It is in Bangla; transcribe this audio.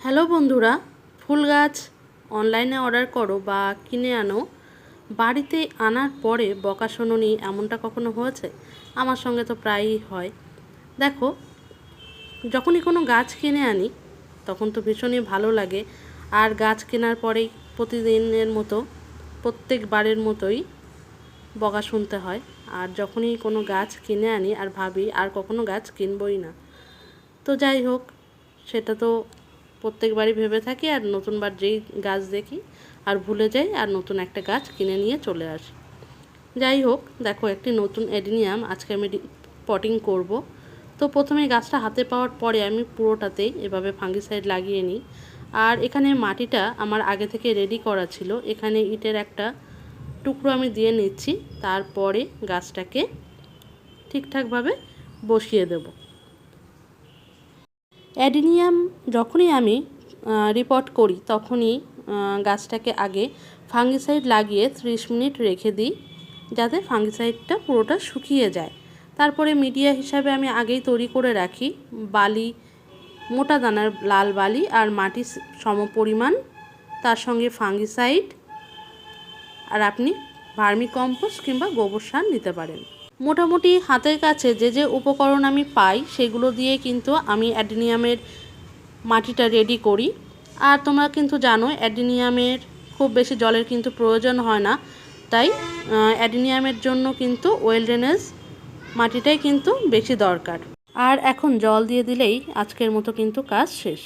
হ্যালো বন্ধুরা, ফুল গাছ অনলাইনে অর্ডার করো বা কিনে আনো। বাড়িতে আনার পরে বকা শোনোনি এমনটা কখনো হয়েছে? আমার সঙ্গে তো প্রায়ই হয়। দেখো, যখনই কোনো গাছ কিনে আনি, তখন তো ভীষণই ভালো লাগে। আর গাছ কেনার পরেই প্রতিদিনের মতো প্রত্যেকবারের মতোই বকা শুনতে হয়। আর যখনই কোনো গাছ কিনে আনি আর ভাবি, আর কখনো গাছ কিনবই না। তো যাই হোক, সেটা তো প্রত্যেকবারই ভেবে থাকি আর নতুনবার যেই গাছ দেখি আর ভুলে যাই আর নতুন একটা গাছ কিনে নিয়ে চলে আসি। যাই হোক, দেখো একটি নতুন এডিনিয়াম আজকে আমি পটিং করব। তো প্রথমে গাছটা হাতে পাওয়ার পরে আমি পুরোটাতেই এভাবে ফাঙ্গিসাইড লাগিয়ে নিই। আর এখানে মাটিটা আমার আগে থেকে রেডি করা ছিল। এখানে ইটের একটা টুকরো আমি দিয়ে নিচ্ছি। তারপরে গাছটাকে ঠিকঠাকভাবে বসিয়ে দেবো। অ্যাডিনিয়াম যখনই আমি রিপোর্ট করি, তখনই গাছটাকে আগে ফাঙ্গিসাইড লাগিয়ে ত্রিশ মিনিট রেখে দিই, যাতে ফাঙ্গিসাইডটা পুরোটা শুকিয়ে যায়। তারপরে মিডিয়া হিসাবে আমি আগেই তৈরি করে রাখি, বালি, মোটা দানার লাল বালি আর মাটি সম পরিমাণ তার সঙ্গে ফাঙ্গিসাইড আর আপনি ভার্মি কম্পোস্ট কিংবা গোবর সার নিতে পারেন। মোটামুটি হাতের কাছে যে যে উপকরণ আমি পাই, সেগুলো দিয়ে কিন্তু আমি অ্যাডিনিয়ামের মাটিটা রেডি করি। আর তোমরা কিন্তু জানো, অ্যাডিনিয়ামের খুব বেশি জলের কিন্তু প্রয়োজন হয় না। তাই অ্যাডিনিয়ামের জন্য কিন্তু ওয়েল ড্রেনেজ মাটিটাই কিন্তু বেশি দরকার। আর এখন জল দিয়ে দিলেই আজকের মতো কিন্তু কাজ শেষ।